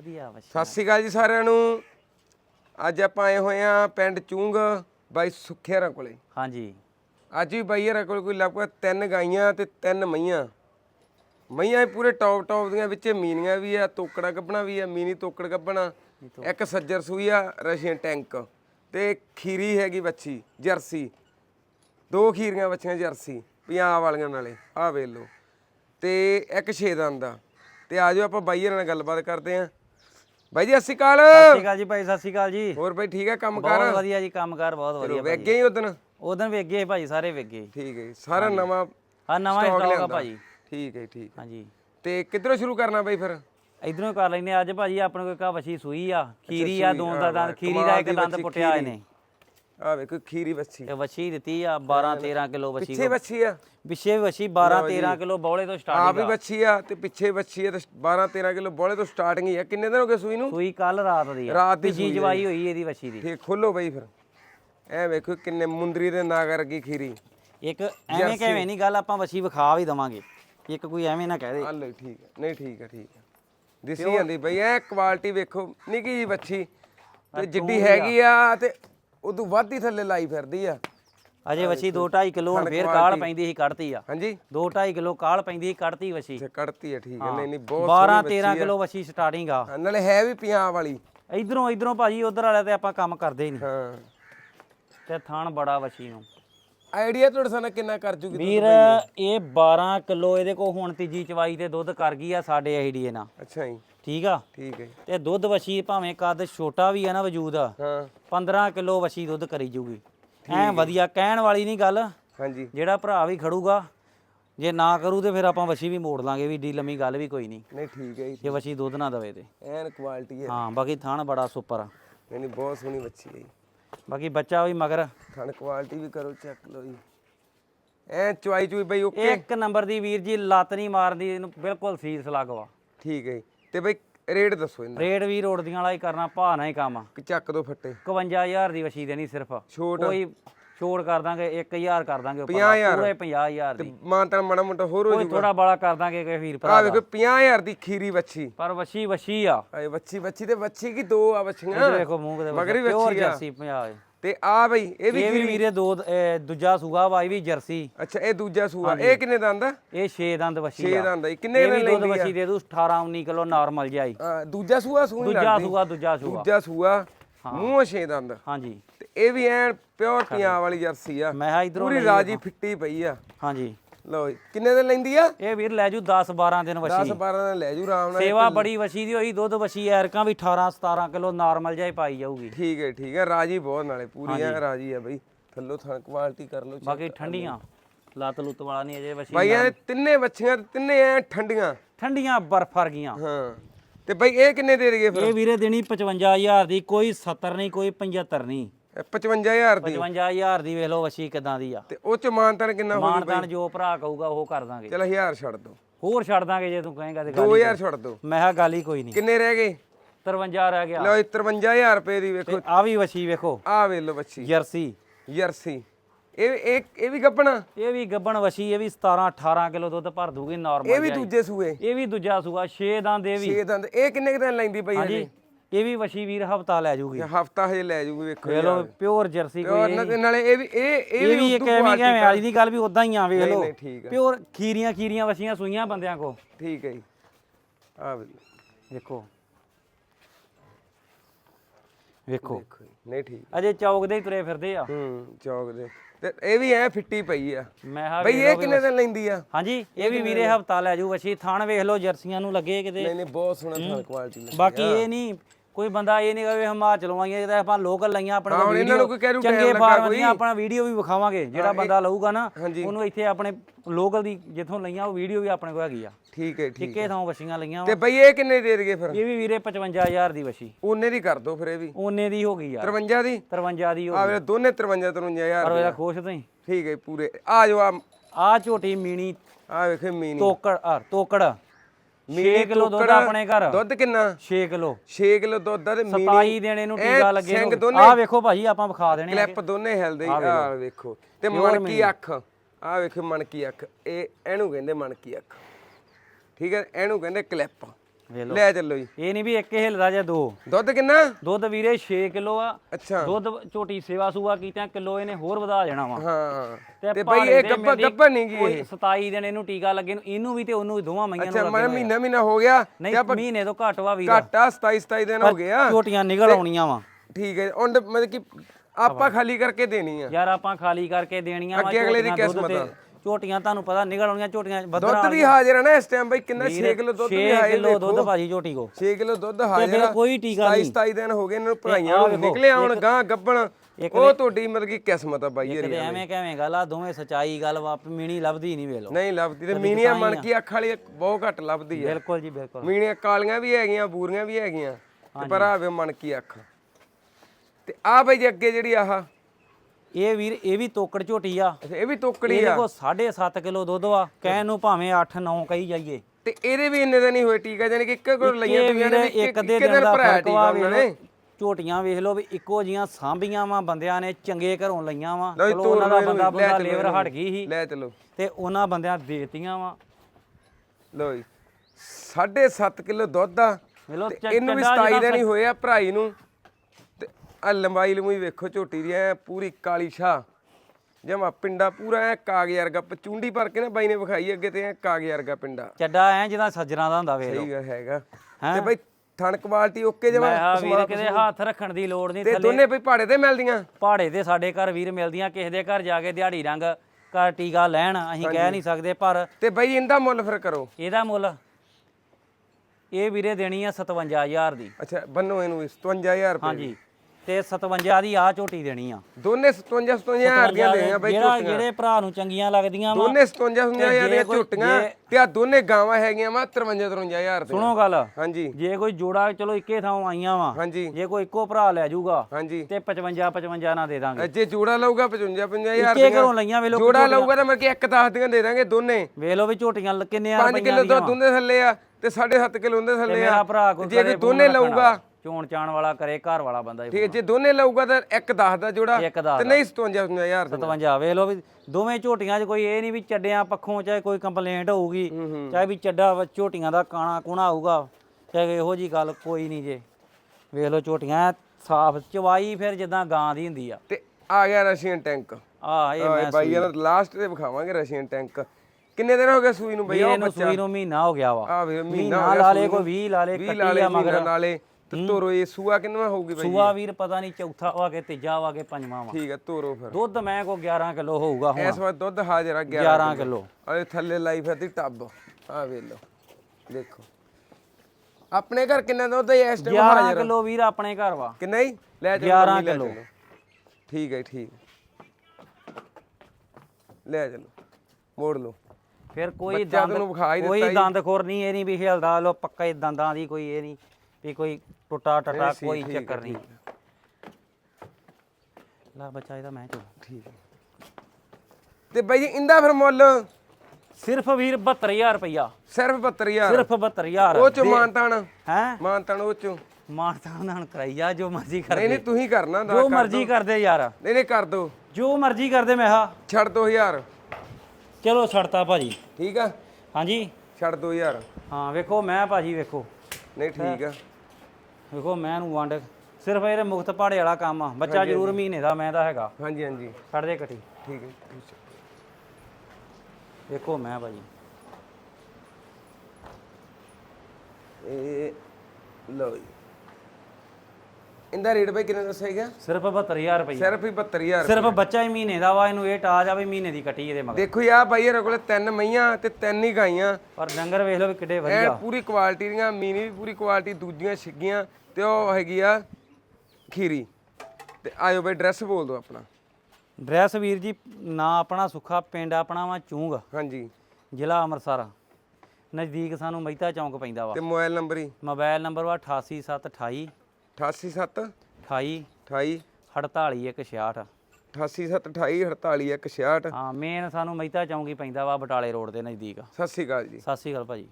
ਵਧੀਆ ਸਤਿ ਸ਼੍ਰੀ ਅਕਾਲ ਜੀ ਸਾਰਿਆਂ ਨੂੰ। ਅੱਜ ਆਪਾਂ ਆਏ ਹੋਏ ਆ ਪਿੰਡ ਚੂੰਗ ਬਾਈ ਸੁਖੇਰਾਂ ਕੋਲੇ। ਹਾਂਜੀ। ਅੱਜ ਵੀ ਬਾਈ ਹਰਾਂ ਕੋਲ ਕੋਈ ਲਗਭਗ ਤਿੰਨ ਗਾਈਆਂ ਤੇ ਤਿੰਨ ਮਈਆਂ। ਮਈਆਂ ਪੂਰੇ ਟੌਪ ਟੌਪ ਦੀਆਂ ਵਿੱਚ ਮੀਨੀਆਂ ਵੀ ਆ ਤੋਕੜਾ ਕੱਪਣਾ ਵੀ ਆ ਮੀਨੀ ਤੋਕੜ ਕੱਪਣਾ ਇੱਕ ਸੱਜਰ ਸੂਈ ਆ ਰਸ਼ੀਅਨ ਟੈਂਕ ਤੇ ਖੀਰੀ ਹੈਗੀ ਬੱਚੀ ਜਰਸੀ। ਦੋ ਖੀਰੀਆਂ ਬੱਚੀਆਂ ਜਰਸੀ ਪੰਜਾਬ ਵਾਲੀਆਂ ਨਾਲੇ ਆ ਵੇਖ ਲਓ। ਤੇ ਇੱਕ ਛੇ ਦੰਦ ਦਾ ਤੇ ਆਜੋ ਆਪਾਂ ਬਾਈ ਹਰਾਂ ਨਾਲ ਗੱਲਬਾਤ ਕਰਦੇ ਆਂ ਬਾਈ ਜੀ ਸਤਿ ਸ਼੍ਰੀ ਅਕਾਲ। ਸਤਿ ਸ਼੍ਰੀ ਅਕਾਲ ਜੀ ਭਾਈ ਸਤਿ ਸ਼੍ਰੀ ਅਕਾਲ ਜੀ। ਹੋਰ ਬਾਈ ਠੀਕ ਹੈ ਕੰਮ ਬਹੁਤ ਕਰ? ਵਧੀਆ ਜੀ ਕੰਮਕਾਰ ਬਹੁਤ ਵਧੀਆ ਵੇਖ ਗਏ ਹੀ ਉਦਣ? ਉਦੋਂ ਵੇਗੇ ਭਾਈ ਸਾਰੇ ਵੇਗੇ ਠੀਕ ਹੈ। ਸਾਰਾ ਨਵਾਂ ਆ ਨਵਾਂ ਸਟਾਕ ਆ। ਭਾਈ। ਠੀਕ ਹੈ ਠੀਕ ਹੈ। ਹਾਂਜੀ। ਤੇ ਕਿੱਧਰੋਂ ਸ਼ੁਰੂ ਕਰਨਾ ਬਾਈ ਫਿਰ? ਇਧਰੋਂ ਕਰ ਲੈਨੇ ਅੱਜ ਭਾਜੀ ਆਪਣੇ ਕੋਲ ਇੱਕ ਵਛੀ ਸੂਈ ਆ। ਖੀਰੀ ਆ ਹਾਂ, ਦਾ ਦੰਦ ਖੀਰੀ ਦਾ ਇੱਕ ਦੀ ਦੰਦ ਪੁੱਟਿਆ ਖੀਰੀ। ਨੇ ਆ ਵੇਖੋ ਖੀਰੀ ਬੱਚੀ ਤੇ ਵਛੀ ਦਿੱਤੀ ਆ 12 13 ਕਿਲੋ ਵਛੀ ਪਿੱਛੇ ਬੱਚੀ ਆ। ਪਿੱਛੇ ਵੀ ਵਛੀ 12 13 ਕਿਲੋ ਬੌਲੇ ਤੋਂ ਆਪ ਸਟਾਰਟ ਹੀ ਬੱਚੀ ਆ ਤੇ ਪਿੱਛੇ ਬੱਚੀ ਆ ਤੇ 12 13 ਕਿਲੋ ਬੋਲੇ ਤੋਂ ਸਟਾਰਟਿੰਗ ਹੀ ਆ। ਕਿੰਨੇ ਦਿਨ ਹੋ ਗਏ ਸੂਈ ਨੂੰ? ਸੂਈ ਕੱਲ ਰਾਤ ਦੀ ਆ। ਰਾਤ ਦੀ ਆ ਜਵਾਈ ਹੋਈ ਇਹਦੀ ਵਛੀ ਦੀ। ਠੀਕ ਖੋਲੋ ਬਾਈ ਫਿਰ। ਐ ਵੇਖੋ ਕਿੰਨੇ ਮੁੰਦਰੀ ਦੇ ਨਾਗਰ ਕੀ ਖੀਰੀ। ਇੱਕ ਐਵੇਂ ਕਿਵੇਂ ਨਹੀਂ ਗੱਲ ਆਪਾਂ ਵਛੀ ਵਿਖਾ ਵੀ ਦਵਾਂਗੇ। ਇੱਕ ਕੋਈ ਐਵੇਂ ਨਾ ਕਹਿ ਦੇ। ਆ ਲੈ ਠੀਕ ਹੈ ਨਹੀਂ ਠੀਕ ਹੈ ਠੀਕ ਹੈ ਦਿਸੀ ਜਾਂਦੀ ਬਈ। ਐ ਕੁਆਲਿਟੀ ਵੇਖੋ ਨਿੱਕੀ ਜੀ ਬੱਚੀ ਤੇ ਜਿੱਡੀ ਹੈਗੀ ਆ ਤੇ ਉਦੋਂ ਵੱਧ ਹੀ ਥੱਲੇ ਲਾਈ ਫਿਰਦੀ ਆ। ਅਜੇ ਵਛੀ 2.5 ਕਿਲੋ ਹੁਣ ਫੇਰ ਕਾਲ ਪੈਂਦੀ ਸੀ ਕੱਢਤੀ ਆ। ਹਾਂਜੀ। 2.5 ਕਿਲੋ ਕਾਲ ਪੈਂਦੀ ਸੀ ਕੱਢਤੀ ਵਛੀ। ਤੇ ਕੱਢਤੀ ਆ ਠੀਕ ਹੈ। ਨਹੀਂ ਨਹੀਂ ਬਹੁਤ 12 ਸੋਹਣੀ 13 ਕਿਲੋ ਵਛੀ ਸਟਾਰਟਿੰਗ ਆ। ਨਾਲੇ ਹੈ ਵੀ ਪੰਜਾਬ ਵਾਲੀ। ਇਧਰੋਂ ਇਧਰੋਂ ਭਾਜੀ ਉਧਰ ਵਾਲਿਆ ਤੇ ਆਪਾਂ ਕੰਮ ਕਰਦੇ ਹੀ ਨਹੀਂ। ਹਾਂ। ਤੇ ਥਾਣ ਬੜਾ ਵਛੀ ਨੂੰ। ਆਈਡੀਆ ਤੁਹਾਡੇ ਸਾਨਾ ਕਿੰਨਾ ਕਰ ਜੂਗੀ ਵੀਰ ਇਹ 12 ਕਿਲੋ ਇਹਦੇ ਕੋ ਹੁਣ ਤੀਜੀ ਚਵਾਈ ਤੇ ਦੁੱਧ ਕਰ ਗਈ ਆ ਸਾਡੇ ਆਈਡੀਏ ਨਾਲ। ਅੱਛਾ ਜੀ। ਠੀਕ ਆ? ਠੀਕ ਹੈ ਜੀ। ਤੇ ਦੁੱਧ ਵਛੀ ਭਾਵੇਂ ਕੱਦ ਛੋਟਾ ਵੀ ਆ ਨਾ ਵਜੂਦ ਆ ਹਾਂ। 15 ਕਿਲੋ ਵਛੀ ਦੁੱਧ ਕਰੀ ਜੂਗੀ ਐ ਵਧੀਆ ਕਹਿਣ ਵਾਲੀ ਨਹੀਂ ਗੱਲ। ਹਾਂਜੀ। ਜਿਹੜਾ ਭਰਾ ਵੀ ਖੜੂਗਾ ਜੇ ਨਾ ਕਰੂ ਤੇ ਫਿਰ ਆਪਾਂ ਵਛੀ ਵੀ ਮੋੜ ਲਾਂਗੇ ਵੀ ਡੀ ਲੰਮੀ ਗੱਲ ਵੀ ਕੋਈ ਨਹੀਂ। ਨਹੀਂ ਠੀਕ ਹੈ ਜੀ। ਜੇ ਵਛੀ ਦੁੱਧ ਨਾ ਦਵੇ ਤੇ। ਐਨ ਕੁਆਲਿਟੀ ਹੈ। ਹਾਂ ਬਾਕੀ ਥਾਣ ਬੜਾ ਸੁਪਰ ਆ। ਨਹੀਂ ਨਹੀਂ ਬਹੁਤ ਸੋਹਣੀ ਬੱਚੀ ਹੈ ਜੀ। ਬਾਕੀ ਬੱਚਾ ਵੀ ਮਗਰ। ਖਾਣ ਕੁਆਲਿਟੀ ਵੀ ਕਰੋ ਚੈੱਕ ਲਓ ਜੀ। ਐ ਚੁਆਈ ਚੁਈ ਬਈ ਓਕੇ। ਇੱਕ ਨੰਬਰ ਦੀ ਵੀਰ ਜੀ ਲੱਤ ਨਹੀਂ ਮਾਰਦੀ ਇਹਨੂੰ ਬਿਲਕੁਲ ਸੀਸ ਲੱਗਵਾ ਠੀਕ ਹੈ ਜੀ। ਤੇ ਬਈ ਰੇਟ ਦੱਸੋ ਇਹਨਾਂ ਰੇਡ ਵੀ ਰੋਡਦੀਆਂ ਵਾਲਾ ਹੀ ਕਰਨਾ ਭਾ ਨਾ ਹੀ ਕੰਮ ਆ। ਚੱਕ ਦੋ ਫੱਟੇ। 51000 ਦੀ ਵਛੀ ਦੇਣੀ ਸਿਰਫ। ਛੋਟ। ਕੋਈ ਛੋੜ ਕਰ ਦਾਂਗੇ 1000 ਕਰ ਦਾਂਗੇ ਉੱਪਰ 50,000 ਪੂਰੇ 50000 ਦੀ। ਮਾਨਤਾ ਮਾੜਾ ਮੋਟਾ ਹੋਰ ਹੋ ਕੋਈ ਜੂਗਾ ਥੋੜਾ ਬੜਾ ਕਰ ਦਾਂਗੇ ਕੋਈ ਵੀਰ ਆ ਭਰਾ ਦਾ। ਵੇਖੋ 50000 ਦੀ ਖੀਰੀ ਬੱਚੀ ਪਰ ਵਛੀ ਵਛੀ ਆ। ਆਏ ਬੱਚੀ ਬੱਚੀ ਤੇ ਬੱਚੀ ਕੀ ਦੋ ਆ ਇਹ ਦੇਖੋ ਮੂੰਹ ਦੇ ਮਗਰ ਹੀ ਵੱਛੀ ਆ। ਜਰਸੀ 50 ਤੇ ਆ ਬਈ ਇਹ ਵੀ ਇਹ ਵੀ ਵੀਰੇ ਦੋ ਇਹ ਦੂਜਾ ਸੂਗਾ ਇਹ ਵੀ ਜਰਸੀ। ਅੱਛਾ ਇਹ ਦੂਜਾ ਸੂਆ। ਇਹ ਕਿੰਨੇ ਦੰਦ ਆ? ਇਹ 6 ਦੰਦ ਵਛੀ 6 ਆ। ਦੰਦ ਆ। ਜੀ। ਕਿੰਨੇ ਇਹ ਦਿਨ ਲੈਂਦੀ ਆ? ਵਛੀ ਦੇ ਦੂ 18 19 ਕਿਲੋ ਨਾਰਮਲ ਜਾਈ ਦੂਜਾ ਸੂਆ ਸੂਈ ਦੂਜਾ ਲੱਗਦੀ। ਸੂਗਾ ਦੂਜਾ ਸੂਗਾ ਦੂਜਾ ਸੂਆ ਮੂੰਹ ਛੇ ਦੰਦ। ਹਾਂਜੀ। ਤੇ ਇਹ ਵੀ ਐਨ ਪਿਓਰ ਪੰਜਾਬ ਵਾਲੀ ਜਰਸੀ ਆ। ਮੈਂ ਇਧਰੋਂ ਪੂਰੀ ਰਾਜੀ ਫਿੱਟੀ ਪਈ ਆ। ਹਾਂਜੀ। ਲਓ ਜੀ ਕਿੰਨੇ ਦਿਨ ਲੈਂਦੀ ਆ? ਇਹ ਵੀਰ ਲੈ ਜੂ 10 12 ਦਿਨ 10 ਵਛੀ 12 ਦਿਨ ਲੈ ਜੂ ਆਰਾਮ ਨਾਲ। ਸੇਵਾ ਬੜੀ ਵਛੀ ਦੀ ਹੋਈ ਦੁੱਧ ਵਛੀ ਐਰਕਾਂ ਵੀ 18 17 ਕਿਲੋ ਨਾਰਮਲ ਜਾਈ ਪਾਈ ਜਾਊਗੀ। ਠੀਕ ਹੈ ਠੀਕ ਹੈ ਰਾਜੀ ਬਹੁਤ ਨਾਲੇ ਪੂਰੀ ਐ ਰਾਜੀ ਆ ਬਈ। ਥੱਲੋ ਥਣ ਕੁਆਲਿਟੀ ਕਰ ਲਓ। ਬਾਕੀ ਠੰਡੀਆਂ ਲੱਤ ਲੁੱਤ ਵਾਲਾ ਨਹੀਂ ਅਜੇ ਵਛੀ ਬਾਈ ਇਹ ਤਿੰਨੇ ਬੱਚੀਆਂ ਤੇ ਤਿੰਨੇ ਐ ਠੰਡੀਆਂ। ਠੰਡੀਆਂ ਬਰਫ ਵਰਗੀਆਂ। ਹਾਂ ਤੇ ਬਾਈ ਇਹ ਕਿੰਨੇ ਦੇ ਦੇਗੇ ਫਿਰ? ਇਹ ਵੀਰੇ ਦੇਣੀ 55000 ਦੀ ਕੋਈ 70 ਨਹੀਂ ਕੋਈ 75 ਨਹੀਂ। 55000 ਦੀ। 55000 ਦੀ ਵੇਖ ਲਓ ਵਛੀ ਕਿਦਾਂ ਦੀ ਆ। ਤੇ ਉਹ ਚ ਮਾਨਤਨ ਕਿੰਨਾ ਹੋ ਮਾਨਦਾਨ ਜੋ ਭਰਾ ਕਹੂਗਾ ਉਹ ਕਰ ਦਾਂਗੇ। ਚਲ 1000 ਛੱਡ ਦੋ। ਹੋਰ ਛੱਡ ਦਾਂਗੇ ਜੇ ਤੂੰ ਕਹੇਗਾ ਤੇ ਗੱਲ 2000 ਛੱਡ ਦੋ। ਮੈਂ ਕਿਹਾ ਗੱਲ ਹੀ ਕੋਈ ਨਹੀਂ। ਕਿੰਨੇ ਰਹਿ ਗਏ? 53 ਰਹਿ ਗਿਆ। ਲਓ ਜੀ 53000 ਰੁਪਏ ਦੀ ਵੇਖੋ। ਆ ਵੀ ਵਛੀ ਵੇਖੋ। ਆ ਵੇਖ ਲਓ ਬੱਚੀ ਜਰਸੀ। ਜਰਸੀ। ਇਹ ਇਹ ਇਹ ਵੀ ਗੱਪਣਾ ਇਹ ਵੀ ਗੱਬਣ ਵਛੀ ਇਹ ਵੀ 17 18 ਕਿਲੋ ਦੁੱਧ ਭਰ ਦੂਗੀ ਇਹ ਨਾਰਮਲ ਵੀ ਦੂਜੇ ਸੂਏ। ਇਹ ਵੀ ਦੂਜਾ ਸੂਆ 6 ਦੰਦ ਇਹ ਵੀ। ਛੇ ਦੰਦ। ਇਹ ਕਿੰਨੇ ਕੁ ਦਿਨ ਲੈਂਦੀ ਪਈ ਹਾਂਜੀ। ਇਹ ਵੀ ਵਛੀ ਵੀਰ ਹਫਤਾ ਲੈ ਜੂਗੀ। ਹਫਤਾ ਹਜੇ ਲੈ ਜੂਗੀ ਵੇਖੋ ਵੇਖ ਲਓ ਪਿਓਰ ਜਰਸੀ ਕੋਈ ਨਾ- ਨਾਲੇ ਇਹ ਵੀ ਇਹ ਇਹ ਇਹ ਵੀ ਇੱਕ ਐਵੇਂ ਕਿਵੇਂ ਵਾਲੀ ਦੀ ਗੱਲ ਵੀ ਉਦਾਂ ਹੀ ਆ ਵੇਖ ਲਓ। ਪਿਓਰ ਖੀਰੀਆਂ ਖੀਰੀਆਂ ਵਛੀਆਂ ਸੂਈਆਂ ਬੰਦਿਆਂ ਕੋ। ਠੀਕ ਹੈ ਜੀ। ਆ ਵੇਖ। ਦੇਖੋ ਵੇਖੋ ਨਹੀਂ ਠੀਕ। ਅਜੇ ਚੌਕ ਦੇ ਹੀ ਤੁਰੇ ਫਿਰਦੇ ਆ। ਹੂੰ ਚੌਕ ਦੇ। ਤੇ ਇਹ ਵੀ ਐ ਫਿੱਟੀ ਪਈ ਆ। ਮੈਂ ਬਈ ਇਹ ਕਿੰਨੇ ਦਿਨ ਲੈਂਦੀ ਆ? ਹਾਂਜੀ ਇਹ ਵੀ ਵੀਰੇ ਹਫਤਾ ਲੈ ਜੂ ਵਛੀ ਥਾਣ ਵੇਖ ਲਓ ਜਰਸੀਆਂ ਨੂੰ ਲੱਗੇ ਕਿਤੇ। ਨਹੀਂ ਨਹੀਂ ਬਹੁਤ ਸੋਹਣਾ ਥਾਂ ਕੁਆਲਿਟੀ ਬਾਕੀ ਇਹ ਨਹੀਂ ਕੋਈ ਬੰਦਾ ਇਹ ਨਹੀਂ ਕਹੇ ਹਿਮਾਚਲੋਂ ਆਈਆਂ ਜਿਹਦਾ ਆਪਾਂ ਲੋਕਲ ਲਈਆਂ ਆਪਣੇ ਹਾਂ, ਹੁਣ ਇਹਨਾਂ ਨੂੰ ਕੋਈ ਕਹਿ ਰੂ ਚੰਗੇ time ਲੱਗਾ ਫਾਰਮ ਕੋਈ। ਦੀਆਂ ਆਪਣਾ ਵੀਡੀਓ ਵੀ ਵਿਖਾਵਾਂਗੇ ਜਿਹੜਾ ਬੰਦਾ ਲਊਗਾ ਨਾ ਹਾਂਜੀ। ਉਹਨੂੰ ਇੱਥੇ ਆਪਣੇ ਲੋਕਲ ਦੀ ਜਿੱਥੋਂ ਲਈਆਂ ਉਹ ਵੀਡੀਓ ਵੀ ਆਪਣੇ ਕੋਲ ਹੈਗੀ ਆ। ਠੀਕ ਹੈ ਠੀਕ ਟਿੱਕੇ ਥਾਂ ਵਛੀਆਂ ਲਈਆਂ ਤੇ ਵਾ। ਬਈ ਇਹ ਕਿੰਨੇ ਦੇ ਦੇਗੇ ਫਿਰ? ਇਹ ਵੀ ਵੀਰੇ 55000 ਦੀ ਵਛੀ। ਉਹਨੇ ਦੀ ਕਰ ਦੋ ਫਿਰ ਇਹ ਵੀ। ਉਹਨੇ ਦੀ ਹੋ ਗਈ ਯਾਰ। 53 ਦੀ? 53 ਦੀ ਹੋ ਆ ਗਈ। ਦੋਨੇ 53 53000 ਪਰ ਇਹਦਾ ਖੁਸ਼ ਤੁਸੀਂ। ਠੀਕ ਹੈ ਪੂਰੇ। ਆ ਜਾਓ ਆ ਆ ਝੋਟੀ ਮੀਣੀ ਆ ਵੇਖੇ ਮੀਨੀ ਤੋਕੜ ਆ ਤੋਕੜ। 6 ਮੀਨੀ ਕਿਲੋ ਦੁੱਧ ਆਪਣੇ ਘਰ। ਦੁੱਧ ਕਿੰਨਾ? 6 ਕਿਲੋ। 6 ਕਿਲੋ ਦੁੱਧ ਤੇ ਮੀਨੀ 27 ਦੇਣੇ ਨੂੰ ਇਹ ਟੀਕਾ ਲੱਗੇ ਸਿੰਘ ਨੂੰ ਦੋਨੇ ਆ ਵੇਖੋ ਭਾਜੀ ਆਪਾਂ ਵਿਖਾ ਦੇਣੇ ਕਲਿੱਪ ਦੋਨੇ ਹਿਲਦੇ ਆ ਵੇਖੋ। ਤੇ ਮਣਕੀ ਅੱਖ। ਆ ਵੇਖੋ ਮਣਕੀ ਅੱਖ। ਇਹ ਇਹਨੂੰ ਕਹਿੰਦੇ ਮਣਕੀ ਅੱਖ। ਠੀਕ ਹੈ? ਇਹਨੂੰ ਕਹਿੰਦੇ ਕਲਿੱਪ। ਵੇਖ ਲਓ। ਲੈ ਚੱਲੋ ਜੀ। ਇਹ ਨਹੀਂ ਵੀ ਇੱਕ ਹਿਲਦਾ ਜਾਂ ਦੋ। ਦੁੱਧ ਕਿੰਨਾ? ਦੁੱਧ ਵੀਰੇ 6 ਕਿਲੋ ਆ। ਅੱਛਾ। ਦੁੱਧ ਝੋਟੀ ਸੇਵਾ ਸੂਆ ਕੀਤਿਆਂ ਕਿਲੋ ਇਹਨੇ ਹੋਰ ਵਧਾ ਜਾਣਾ ਵਾ। ਹਾਂ। ਤੇ ਬਈ ਇਹ ਗੱਪਾ ਗੱਪਾ ਨਹੀਂ ਗਈ ਇਹ। 27 ਦਿਨ ਇਹਨੂੰ ਟੀਕਾ ਲੱਗੇ ਨੂੰ ਇਹਨੂੰ ਵੀ ਤੇ ਉਹਨੂੰ ਵੀ ਦੋਵਾਂ ਮਈਆਂ ਅੱਛਾ ਨੂੰ ਮੈਂ ਲੱਗੇ ਮਹੀਨਾ ਮਹੀਨਾ ਹੋ ਗਿਆ ਨਹੀਂ ਮਹੀਨੇ ਤੋਂ ਘੱਟ ਵਾ ਵੀਰਾ। ਘਾਟਾ 27 27 ਦਿਨ ਹੋ ਗਿਆ ਝੋਟੀਆਂ ਨਿਕਲ ਆਉਣੀਆਂ ਵਾ। ਠੀਕ ਹੈ ਹੁਣ ਮਤਲਬ ਕਿ ਆਪਾਂ ਖਾਲੀ ਕਰਕੇ ਦੇਣੀ ਆ। ਯਾਰ ਆਪਾਂ ਖਾਲੀ ਕਰਕੇ ਦੇਣੀਆਂ ਵਾ ਅੱਗੇ ਅਗਲੇ ਦੀ ਕਿਸਮਤ ਤੇ ਝੋਟੀਆਂ ਤੁਹਾਨੂੰ ਪਤਾ ਨਿਕਲ ਆਉਣੀਆਂ ਝੋਟੀਆਂ ਦੁੱਧ ਬੱਦਰਾ ਵੀ ਹਾਜ਼ਰ ਹੈ ਨਾ ਇਸ ਟਾਈਮ ਬਈ ਕਿੰਨਾ 6 ਕਿਲੋ ਦੁੱਧ ਵੀ 6 ਹਾਜ਼ਰ ਕਿਲੋ ਦੁੱਧ ਭਾਜੀ ਝੋਟੀ ਕੋ 6 ਕਿਲੋ ਦੁੱਧ ਹਾਜ਼ਰ ਆ। ਕੋਈ ਟੀਕਾ 27 27 ਦਿਨ ਹੋ ਗਏ ਇਹਨਾਂ ਨੂੰ ਭਰਾਈਆਂ ਨਿਕਲੇ ਆਉਣ ਗਾਂ ਗੱਬਣ। ਉਹ ਤੁਹਾਡੀ ਮਤਲਬ ਕਿ ਕਿਸਮਤ ਆ ਬਾਈ ਇਹਦੀ ਐਵੇਂ ਕਿਵੇਂ ਗੱਲ ਆ ਦੋਵੇਂ ਸਚਾਈ ਗੱਲ ਵਾਪ ਮੀਣੀ ਲੱਭਦੀ ਨਹੀਂ ਵੇਲੋ ਨਹੀਂ ਲੱਭਦੀ ਤੇ ਮੀਨੀਆਂ ਮਣ ਕੀ ਅੱਖ ਵਾਲੀ ਬਹੁਤ ਘੱਟ ਲੱਭਦੀ ਆ। ਬਿਲਕੁਲ ਜੀ ਬਿਲਕੁਲ। ਮੀਣੀਆਂ ਕਾਲੀਆਂ ਵੀ ਹੈਗੀਆਂ ਬੂਰੀਆਂ ਵੀ ਹੈਗੀਆਂ ਤੇ ਪਰ ਆਵੇ ਮਣ ਕੀ ਅੱਖ। ਤੇ ਆ ਬਈ ਜੀ ਅੱਗੇ ਜਿਹੜੀ ਆਹ ਇਹ ਵੀਰ ਇਹ ਵੀ ਤੋਕੜ ਝੋਟੀ ਆ। ਇਹ ਵੀ ਤੋਕੜੀ ਇਹਦੇ ਆ? ਕੋ 7.5 ਕਿਲੋ ਦੁੱਧ ਆ ਕਹਿਣ ਨੂੰ ਭਾਵੇਂ 8 9 ਕਹੀ ਜਾਈਏ। ਤੇ ਇਹਦੇ ਵੀ ਇੰਨੇ ਦਿਨ ਹੀ ਹੋਏ ਟੀਕਾ ਜਾਨੀ ਕਿ ਇੱਕ ਕੋਲ ਲਈਆਂ ਇਹ ਵੀਰ ਇੱਕ ਦੇ ਦਿਨ ਦਾ ਭਰਾਇਆ ਫ਼ਰਕ ਵਾ ਟੀਕਾ ਉਹਨਾਂ ਨੇ। ਝੋਟੀਆਂ ਵੇਖ ਲਓ ਵੀ ਇੱਕੋ ਜੀਆਂ ਸਾਂਭੀਆਂ ਵਾ ਬੰਦਿਆਂ ਨੇ ਚੰਗੇ ਘਰੋਂ ਲਈਆਂ ਵਾ। ਲਓ ਜੀ, ਚਲੋ ਤੋਰ ਉਹਨਾਂ ਦਾ ਲਓ ਬੰਦਾ ਲੈ ਬੰਦਾ ਚਲੋ ਲੇਬਰ ਇਹਨੂੰ। ਹਟ ਗਈ ਸੀ। ਲੈ ਚਲੋ। ਤੇ ਉਹਨਾਂ ਬੰਦਿਆਂ ਦੇਤੀਆਂ ਵਾ। ਲੋ ਜੀ 7.5 ਕਿਲੋ ਦੁੱਧ ਆ। ਵੇਖ ਲਓ ਤੇ ਚ- ਇਹਨੂੰ ਵੀ ਚੱਡਾ 27 ਜਿਹੜਾ ਦਿਨ ਹੀ ਹੋਏ ਆ ਭਰਾਈ ਨੂੰ। ਆ ਲੰਬਾਈ ਲੰਮੂਈ ਵੇਖੋ ਝੋਟੀ ਦੀ ਐ ਪੂਰੀ ਕਾਲੀ ਸ਼ਾ ਜਮਾ ਪਿੰਡਾ ਪੂਰਾ ਐ ਕਾਗ ਵਰਗਾ ਪਚੁੰਡੀ ਭਰ ਕੇ ਨਾ ਬਾਈ ਨੇ ਵਿਖਾਈ ਅੱਗੇ ਤੇ ਐ ਕਾਗ ਵਰਗਾ ਪਿੰਡਾ। ਚੱਡਾ ਐ ਜਿਹਦਾ ਸੱਜਣਾ ਦਾ ਹੁੰਦਾ ਵੇਖ ਸਹੀ ਹੈਗਾ। ਹੈਂ? ਤੇ ਬਾਈ ਥਣ ਕੁਆਲਟੀ ਓਕੇ ਜਮਾ ਮੈਂ ਆ ਵੀਰ ਕਿਤੇ ਹੱਥ ਰੱਖਣ ਦੀ ਲੋੜ ਨਹੀਂ ਤੇ ਥੱਲੇ। ਦੋਨੇ ਬਈ ਪਹਾੜੇ ਤੇ ਮਿਲਦੀਆਂ? ਪਹਾੜੇ ਤੇ ਸਾਡੇ ਘਰ ਵੀਰ ਮਿਲਦੀਆਂ ਕਿਸੇ ਦੇ ਘਰ ਜਾ ਕੇ ਦਿਹਾੜੀ ਰੰਗ ਘਰ ਟੀਕਾ ਲੈਣ ਅਸੀਂ ਕਹਿ ਨਹੀਂ ਸਕਦੇ ਪਰ ਤੇ ਬਾਈ ਇਹਦਾ ਮੁੱਲ ਫਿਰ ਕਰੋ। ਇਹਦਾ ਮੁੱਲ ਇਹ ਵੀਰੇ ਦੇਣੀ ਆ 57000 ਦੀ। ਅੱਛਾ ਬੰਨੋ ਇਹਨੂੰ ਵੀ 57000 ਰੁਪਏ ਹਾਂਜੀ। ਤੇ 57 ਦੀ ਆ ਝੋਟੀ ਦੇਣੀ ਆ। ਦੋਨੇ 57 57000 ਦੀਆਂ ਦੇਣੀਆਂ ਬਾਈ ਜਿਹੜਾ ਝੋਟੀਆਂ। ਜਿਹੜੇ ਭਰਾ ਨੂੰ ਚੰਗੀਆਂ ਲੱਗਦੀਆਂ ਵਾ ਦੋਨੇ 57 57000 ਦੀਆਂ ਕੋਈ- ਝੋਟੀਆਂ ਤੇ ਆ ਦੋਨੇ ਗਾਵਾਂ ਹੈਗੀਆਂ ਵਾ 53 53000 ਦੇ ਸੁਣੋ ਗੱਲ। ਹਾਂਜੀ। ਜੇ ਕੋਈ ਜੋੜਾ ਚਲੋ ਇੱਕੇ ਥਾਂ ਆਈਆਂ ਵਾ ਹਾਂਜੀ। ਜੇ ਕੋਈ ਇੱਕੋ ਭਰਾ ਲੈ ਜਾਊਗਾ ਹਾਂਜੀ। ਤੇ 55 55 ਨਾ ਦੇ ਦਾਂਗੇ। ਜੇ ਜੋੜਾ ਲਊਗਾ 55 50000 ਇੱਕੇ ਘਰੋਂ ਲਈਆਂ ਵੇਲੋ ਜੋੜਾ ਲਊਗਾ ਤਾਂ ਮੈਂ ਕਿ ਇੱਕ 10 ਦੀਆਂ ਦੇ ਦਾਂਗੇ ਦੋਨੇ। ਵੇਖ ਲਓ ਵੀ ਝੋਟੀਆਂ ਲ- ਕਿੰਨੇ ਆ 5 ਕਿਲੋ ਦੁੱਧ ਉਹਦੇ ਥੱਲੇ ਆ ਤੇ 7.5 ਕਿਲੋ ਉਹਦੇ ਥੱਲੇ ਆ। ਮੇਰਾ ਜੇ ਕੋਈ ਦੋਨੇ ਲਊਗਾ ਚੋਣ ਚਾਣ ਵਾਲਾ ਕਰੇ ਘਰ ਵਾਲਾ ਬੰਦਾ ਹੀ ਠੀਕ ਹੈ ਜੇ ਦੋਨੇ ਲਊਗਾ ਤਾਂ ਇੱਕ 10 ਦਾ ਜੋੜਾ ਇੱਕ ਦਸ ਤੇ ਨਹੀਂ 57 50000 ਦਾ। 57 ਵੇਖ ਲਓ ਵੀ ਦੋਵੇਂ ਝੋਟੀਆਂ 'ਚ ਕੋਈ ਇਹ ਨਹੀਂ ਵੀ ਚੱਡਿਆਂ ਪੱਖੋਂ ਚਾਹੇ ਕੋਈ ਕੰਪਲੇਂਟ ਹੋਊਗੀ ਚਾਹੇ ਵੀ ਚੱਡਾ ਵਾ- ਝੋਟੀਆਂ ਦਾ ਕਾਣਾ ਕੁਣਾ ਹੋਊਗਾ ਚਾਹੇ ਇਹੋ ਜੀ ਗੱਲ ਕੋਈ ਨਹੀਂ ਜੇ। ਵੇਖ ਲਓ ਝੋਟੀਆਂ ਸਾਫ਼ ਚਵਾਈ ਫਿਰ ਜਿੱਦਾਂ ਗਾਂ ਦੀ ਹੁੰਦੀ ਆ। ਤੇ ਆ ਗਿਆ ਰਸ਼ੀਅਨ ਟੈਂਕ। ਆ ਇਹ ਮੈਂ ਬਾਈ ਇਹਨਾਂ ਲਾਸਟ ਤੇ ਵਿਖਾਵਾਂਗੇ ਰਸ਼ੀਅਨ ਟੈਂਕ। ਕਿੰਨੇ ਦਿਨ ਹੋ ਗਏ ਸੂਈ ਨੂੰ ਬਈ? ਉਹ ਇਹਨੂੰ ਸੂਈ ਨੂੰ ਮਹੀਨਾ ਹੋ ਗਿਆ ਵਾ। ਆ ਵੇ ਮਹੀਨਾ ਹੋ ਗਿਆ ਲਾ ਲੇ ਸੂਈ ਕੋਈ ਨੂੰ। 20 ਲਾ ਲੇ 20 ਲਾ ਕੱਟੀ ਲੇ ਆ ਮਗਰ। ਮਗਰ ਨਾਲੇ ਤੇ ਤੋਰੋ ਇਹ ਸੂਆ ਕਿੰਨਾ ਹੋਊਗੀ ਬਾਈ ਸੂਆ ਵੀਰ ਪਤਾ ਨਹੀਂ ਚੌਥਾ ਵਾ ਕੇ ਤੀਜਾ ਵਾ ਕੇ ਪੰਜਵਾਂ ਵਾ। ਠੀਕ ਹੈ ਤੋਰੋ ਫਿਰ। ਦੁੱਧ ਮੈਂ ਕੋ 11 ਕਿਲੋ ਹੋਊਗਾ ਹੁਣ। ਇਸ ਵਾਰ ਦੁੱਧ ਹਾਜ਼ਰ ਆ 11 11 ਕਿਲੋ। ਅਰੇ ਥੱਲੇ ਲਾਈ ਫਿਰਦੀ ਟੱਬ। ਆ ਵੇਖ ਲਓ। ਦੇਖੋ। ਆਪਣੇ ਘਰ ਕਿੰਨਾ ਦੁੱਧ ਹੈ ਇਸ ਟਾਈਮ 11 ਹਾਜ਼ਰ ਕਿਲੋ ਵੀਰ ਆਪਣੇ ਘਰ ਵਾ। ਕਿੰਨਾ ਹੀ ਲੈ ਚਲੋ 11 ਮੰਮੀ ਲੈ ਕਿਲੋ। ਠੀਕ ਹੈ ਠੀਕ ਲੈ ਚਲੋ ਮੋੜ ਲਓ। ਫਿਰ ਕੋਈ ਦੰਦ ਕੋਈ। ਦੰਦ ਖੋਰ ਨਹੀਂ ਇਹ ਨਹੀਂ ਵੀ ਹਿਲਦਾ ਲੋ ਪੱਕਾ ਦੰਦਾਂ ਦੀ ਕੋਈ ਇਹ ਨਹੀਂ। ਵੀ ਕੋਈ ਟੁੱਟਾ ਟਟਾ ਕੋਈ ਠੀਕ ਹੈ, ਚੱਕਰ ਨਹੀਂ। ਲਾ ਬੱਚਾ ਇਹਦਾ ਮੈਂ ਚੋ। ਠੀਕ ਹੈ। ਤੇ ਬਾਈ ਜੀ ਇੰਦਾ ਫਿਰ ਮੁੱਲ? ਸਿਰਫ ਵੀਰ 72000 ਰੁਪਇਆ ਸਿਰਫ 72000 ਸਿਰਫ 72000 ਉਹ ਚ ਮਾਨਤਾਨ। ਹੈ? ਮਾਨਤਾਨ ਉਹ ਚ। ਮਾਰਤਾ ਨਾਲ ਕਰਾਈ ਜਾ ਜੋ ਮਰਜ਼ੀ ਨਹੀਂ ਕਰਦੇ। ਨਹੀਂ ਤੂੰ ਹੀ ਕਰਨਾ ਦਾ ਜੋ ਮਰਜ਼ੀ ਕਰਦੇ ਯਾਰ। ਨਹੀਂ ਨਹੀਂ ਕਰ ਦੋ। ਜੋ ਮਰਜ਼ੀ ਕਰਦੇ ਮੈਂ ਹਾਂ ਛੱਡ ਦੋ ਹਜ਼ਾਰ। ਚਲੋ ਛੱਡਤਾ ਭਾਜੀ। ਠੀਕ ਆ? ਹਾਂਜੀ। ਛੱਡ ਦੋ ਹਜ਼ਾਰ। ਹਾਂ ਵੇਖੋ ਮੈਂ ਭਾਜੀ ਵੇਖੋ। ਨਹੀਂ ਠੀਕ ਆ। ਵੇਖੋ ਮੈਂ ਨੂੰ ਵੰਡ ਸਿਰਫ ਇਹਦੇ ਮੁਕਤ ਪਹਾੜੇ ਵਾਲਾ ਕੰਮ ਆ। ਬੱਚਾ ਜ਼ਰੂਰ ਮਹੀਨੇ ਦਾ ਮੈਂ ਦਾ ਹੈਗਾ। ਹਾਂਜੀ ਹਾਂਜੀ। ਛੱਡ ਦੇ ਕਟੀ ਠੀਕ ਹੈ ਠੀਕ ਹੈ। ਵੇਖੋ ਮੈਂ ਭਾਜੀ। ਇਹ ਲਓ ਜੀ। ਇਹਦਾ ਰੇਟ ਬਾਈ ਕਿੰਨਾ ਦੱਸਿਆ ਗਿਆ? ਸਿਰਫ 72000 ਰੁਪਏ। ਸਿਰਫ ਹੀ 72000 ਸਿਰਫ ਬੱਚਾ ਹੀ ਮਹੀਨੇ ਦਾ ਵਾ ਇਹਨੂੰ ਇਹ ਟਾ ਜਾਵੇ ਮਹੀਨੇ ਦੀ ਕੱਟੀ ਇਹਦੇ ਮਗਰ। ਦੇਖੋ ਯਾ ਬਾਈ ਇਹਦੇ ਕੋਲੇ ਤਿੰਨ ਮਈਆਂ ਤੇ ਤਿੰਨ ਹੀ ਗਾਈਆਂ। ਪਰ ਡੰਗਰ ਵੇਖ ਲਓ ਵੀ ਕਿੱਡੇ ਐ ਵਧੀਆ ਪੂਰੀ ਕੁਆਲਿਟੀ ਦੀਆਂ ਮੀਨੀ ਵੀ ਪੂਰੀ ਕੁਆਲਿਟੀ ਦੂਜੀਆਂ ਛਿੱਗੀਆਂ ਤੇ ਉਹ ਹੈਗੀ ਆ ਖੀਰੀ। ਤੇ ਆਇਓ ਬਾਈ ਐਡਰੈਸ ਬੋਲ ਦਿਓ ਆਪਣਾ। ਡਰੈਸ ਵੀਰ ਜੀ ਨਾ ਆਪਣਾ ਸੁੱਖਾ ਪਿੰਡ ਆਪਣਾ ਵਾ ਚੂੰਗ। ਹਾਂਜੀ। ਜ਼ਿਲ੍ਹਾ ਅੰਮ੍ਰਿਤਸਰ। ਨਜ਼ਦੀਕ ਸਾਨੂੰ ਮਹਿਤਾ ਚੌਂਕ ਪੈਂਦਾ ਵਾ। ਤੇ ਮੋਬਾਈਲ ਨੰਬਰ ਹੀ। ਮੋਬਾਈਲ ਨੰਬਰ ਵਾ 88728 887 28 28 48166 88728 48 166 ਹਾਂ ਮੇਨ ਸਾਨੂੰ ਮਹਿਤਾ ਚੌਂਕ ਹੀ ਪੈਂਦਾ ਵਾ ਬਟਾਲੇ ਰੋਡ ਦੇ ਨਜ਼ਦੀਕ। ਸਤਿ ਸ਼੍ਰੀ ਅਕਾਲ ਜੀ। ਸਤਿ ਸ਼੍ਰੀ ਅਕਾਲ ਭਾਜੀ।